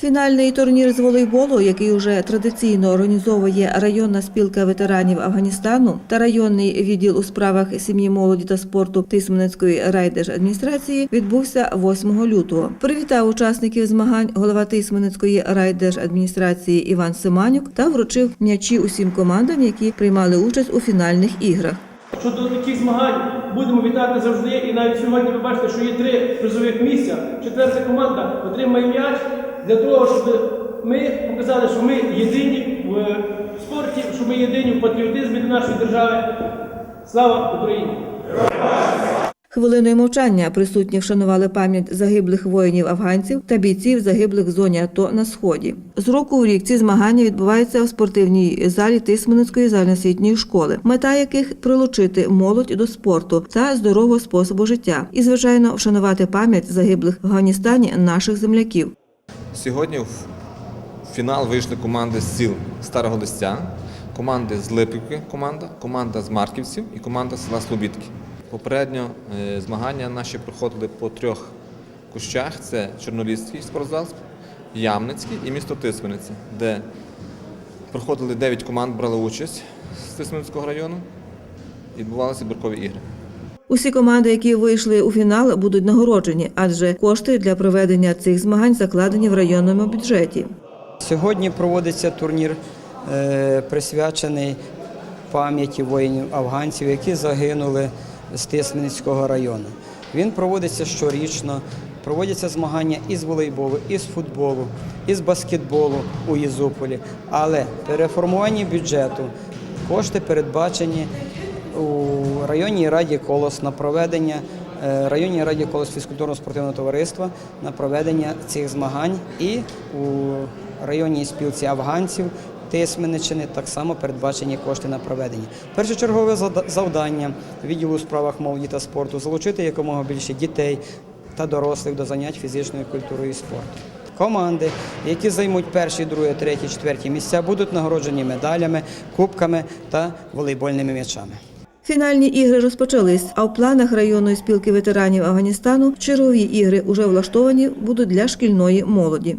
Фінальний турнір з волейболу, який уже традиційно організовує районна спілка ветеранів Афганістану та районний відділ у справах сім'ї, молоді та спорту Тисменецької райдержадміністрації, відбувся 8 лютого. Привітав учасників змагань голова Тисменецької райдержадміністрації Іван Семанюк та вручив м'ячі усім командам, які приймали участь у фінальних іграх. Щодо таких змагань будемо вітати завжди. І навіть сьогодні ви бачите, що є три призових місця. Четверта команда отримає м'яч для того, щоб ми показали, що ми єдині в спорті, що ми єдині в патріотизмі до нашої держави. Слава Україні! Хвилиною мовчання присутні вшанували пам'ять загиблих воїнів афганців та бійців загиблих в зоні АТО на сході. З року в рік ці змагання відбуваються у спортивній залі Тисменецької загальноосвітньої школи, мета яких прилучити молодь до спорту та здорового способу життя, і звичайно вшанувати пам'ять загиблих в Афганістані наших земляків. Сьогодні в фінал вийшли команди з сіл Старого Листя, команди з Липівки, команда, команда з Марківців і команда з села Слобідки. Попередньо е, змагання наші проходили по трьох кущах: це Чорноліський спортзал, Ямницький і місто Тисмениця, де проходили 9 команд, брали участь з Тисменицького району і відбувалися буркові ігри. Усі команди, які вийшли у фінал, будуть нагороджені, адже кошти для проведення цих змагань закладені в районному бюджеті. Сьогодні проводиться турнір, е, присвячений пам'яті воїнів афганців, які загинули з Тисменського району. Він проводиться щорічно. Проводяться змагання із волейболу, із футболу, із баскетболу у Єзуполі. Але переформування бюджету кошти передбачені у районній раді Колос на проведення е, районній раді Колос фізкультурно-спортивного товариства на проведення цих змагань і у районній спілці афганців Тисменниччини так само передбачені кошти на проведення. Першочергове завдання відділу у справах молоді та спорту залучити якомога більше дітей та дорослих до занять фізичною культурою і спорту. Команди, які займуть перші, другі, треті, четверті місця, будуть нагороджені медалями, кубками та волейбольними м'ячами. Фінальні ігри розпочались, а в планах районної спілки ветеранів Афганістану чергові ігри уже влаштовані будуть для шкільної молоді.